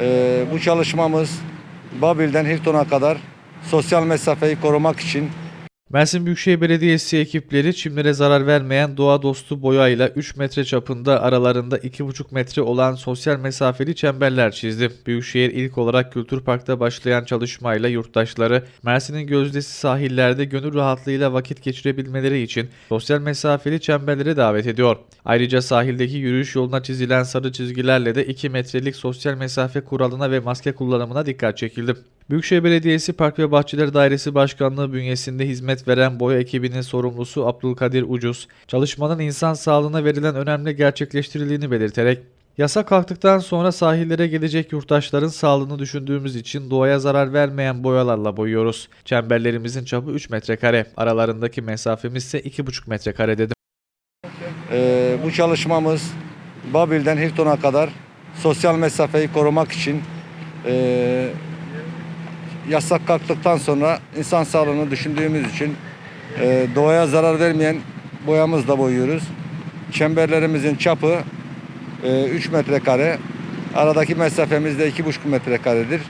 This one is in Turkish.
Ee, bu çalışmamız Babil'den Hilton'a kadar sosyal mesafeyi korumak için Mersin Büyükşehir Belediyesi ekipleri çimlere zarar vermeyen doğa dostu boyayla 3 metre çapında aralarında 2,5 metre olan sosyal mesafeli çemberler çizdi. Büyükşehir ilk olarak Kültür Park'ta başlayan çalışmayla yurttaşları Mersin'in gözdesi sahillerde gönül rahatlığıyla vakit geçirebilmeleri için sosyal mesafeli çemberlere davet ediyor. Ayrıca sahildeki yürüyüş yoluna çizilen sarı çizgilerle de 2 metrelik sosyal mesafe kuralına ve maske kullanımına dikkat çekildi. Büyükşehir Belediyesi Park ve Bahçeler Dairesi Başkanlığı bünyesinde hizmet veren boya ekibinin sorumlusu Abdülkadir Ucuz, çalışmanın insan sağlığına verilen önemli gerçekleştirildiğini belirterek, Yasa kalktıktan sonra sahillere gelecek yurttaşların sağlığını düşündüğümüz için doğaya zarar vermeyen boyalarla boyuyoruz. Çemberlerimizin çapı 3 metrekare, aralarındaki mesafemiz ise 2,5 metrekare dedi. Ee, bu çalışmamız Babil'den Hilton'a kadar sosyal mesafeyi korumak için e, yasak kalktıktan sonra insan sağlığını düşündüğümüz için e, doğaya zarar vermeyen boyamızla boyuyoruz. Çemberlerimizin çapı e, 3 metrekare. Aradaki mesafemiz de 2,5 metrekaredir.